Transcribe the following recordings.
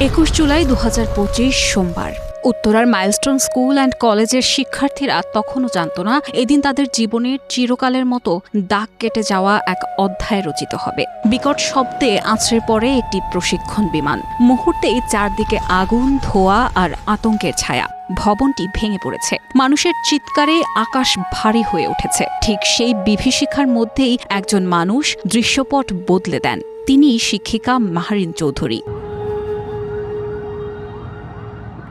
একুশ জুলাই দু হাজার পঁচিশ সোমবার। উত্তরার মাইলস্টোন স্কুল অ্যান্ড কলেজের শিক্ষার্থীরা তখনও জানত না, এদিন তাদের জীবনের চিরকালের মতো দাগ কেটে যাওয়া এক অধ্যায় রচিত হবে। বিকট শব্দে আছড়ে পড়ে একটি প্রশিক্ষণ বিমান। মুহূর্তেই চারদিকে আগুন, ধোয়া আর আতঙ্কের ছায়া। ভবনটি ভেঙে পড়েছে। মানুষের চিৎকারে আকাশ ভারী হয়ে উঠেছে। ঠিক সেই বিভীষিকার মধ্যেই একজন মানুষ দৃশ্যপট বদলে দেন। তিনি শিক্ষিকা মাহারিন চৌধুরী।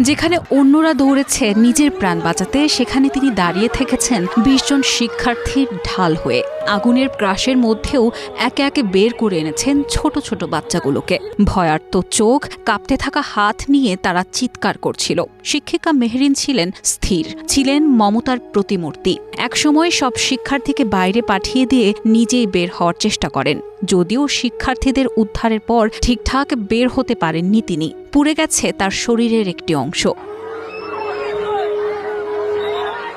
যেখানে অন্যরা দৌড়েছে নিজের প্রাণ বাঁচাতে সেখানে তিনি দাঁড়িয়ে থেকেছেন বিশজন শিক্ষার্থীর ঢাল হয়ে। আগুনের ক্রাশের মধ্যেও একে একে বের করে এনেছেন ছোট ছোট বাচ্চাগুলোকে। ভয়ার্ত চোখ, কাঁপতে থাকা হাত নিয়ে তারা চিৎকার করছিল। শিক্ষিকা মেহরিন ছিলেন স্থির, ছিলেন মমতার প্রতিমূর্তি। একসময় সব শিক্ষার্থীকে বাইরে পাঠিয়ে দিয়ে নিজেই বের হওয়ার চেষ্টা করেন। যদিও শিক্ষার্থীদের উদ্ধারের পর ঠিকঠাক বের হতে পারেননি তিনি। পুড়ে গেছে তার শরীরের একটি অংশ।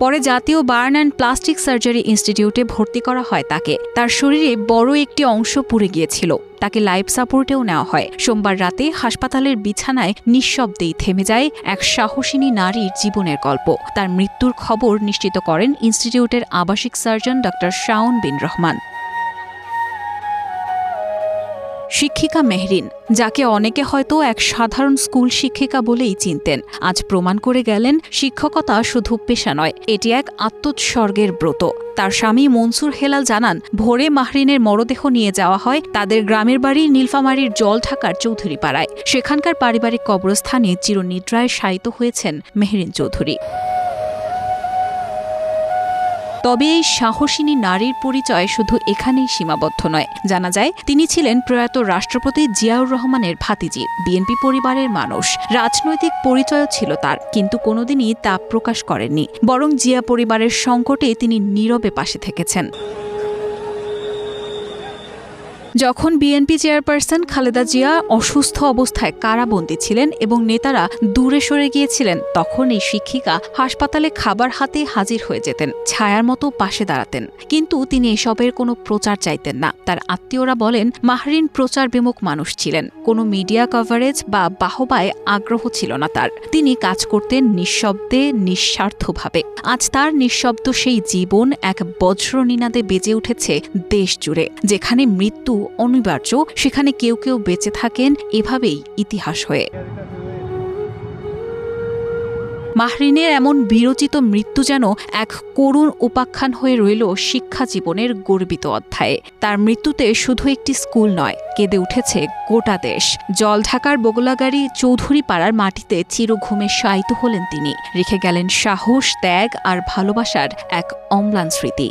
পরে জাতীয় বার্ন অ্যান্ড প্লাস্টিক সার্জারি ইনস্টিটিউটে ভর্তি করা হয় তাকে। তার শরীরে বড় একটি অংশ পুড়ে গিয়েছিল। তাকে লাইফ সাপোর্টেও নেওয়া হয়। সোমবার রাতে হাসপাতালের বিছানায় নিঃশব্দেই থেমে যায় এক সাহসিনী নারীর জীবনের গল্প। তার মৃত্যুর খবর নিশ্চিত করেন ইনস্টিটিউটের আবাসিক সার্জন ডক্টর শাওন বিন রহমান। শিক্ষিকা মেহরিন, যাকে অনেকে হয়তো এক সাধারণ স্কুল শিক্ষিকা বলেই চিনতেন। আজ প্রমাণ করে গেলেন, শিক্ষকতা শুধু পেশা নয়, এটি এক আত্মোৎসর্গের ব্রত। তার স্বামী মনসুর হেলাল জানান, ভোরে মাহরিনের মরদেহ নিয়ে যাওয়া হয় তাদের গ্রামের বাড়ি নীলফামারীর জল ঢাকার চৌধুরী পাড়ায় সেখানকার পারিবারিক কবরস্থানে চিরনিদ্রায় শায়িত হয়েছেন মেহরিন চৌধুরী। তবে এই সাহসিনী নারীর পরিচয় শুধু এখানেই সীমাবদ্ধ নয়। জানা যায়, তিনি ছিলেন প্রয়াত রাষ্ট্রপতি জিয়াউর রহমানের ভাতিজি, বিএনপি পরিবারের মানুষ। রাজনৈতিক পরিচয়ও ছিল তার, কিন্তু কোনোদিনই তা প্রকাশ করেননি। বরং জিয়া পরিবারের সংকটে তিনি নীরবে পাশে থেকেছেন। যখন বিএনপি চেয়ারপারসন খালেদা জিয়া অসুস্থ অবস্থায় কারাবন্দী ছিলেন এবং নেতারা দূরে সরে গিয়েছিলেন, তখন এই শিক্ষিকা হাসপাতালে খাবার হাতে হাজির হয়ে যেতেন, ছায়ার মতো পাশে দাঁড়াতেন। কিন্তু তিনি এসবের কোনো প্রচার চাইতেন না। তার আত্মীয়রা বলেন, মাহরিন প্রচার বিমুখ মানুষ ছিলেন। কোনো মিডিয়া কভারেজ বা বাহবায় আগ্রহ ছিল না তার। তিনি কাজ করতেন নিঃশব্দে, নিঃস্বার্থভাবে। আজ তার নিঃশব্দ সেই জীবন এক বজ্রনিনাদে বেজে উঠেছে দেশ জুড়ে যেখানে মৃত্যু অনিবার্য, সেখানে কেউ কেউ বেঁচে থাকেন এভাবেই ইতিহাস হয়ে। মাহরিনের এমন বিরচিত মৃত্যু যেন এক করুণ উপাখ্যান হয়ে রইল শিক্ষা জীবনের গর্বিত অধ্যায়ে। তার মৃত্যুতে শুধু একটি স্কুল নয়, কেঁদে উঠেছে গোটা দেশ। জল ঢাকার বগলাগাড়ি চৌধুরী পাড়ার মাটিতে চিরঘুমে শায়িত হলেন তিনি। রেখে গেলেন সাহস, ত্যাগ আর ভালোবাসার এক অম্লান স্মৃতি।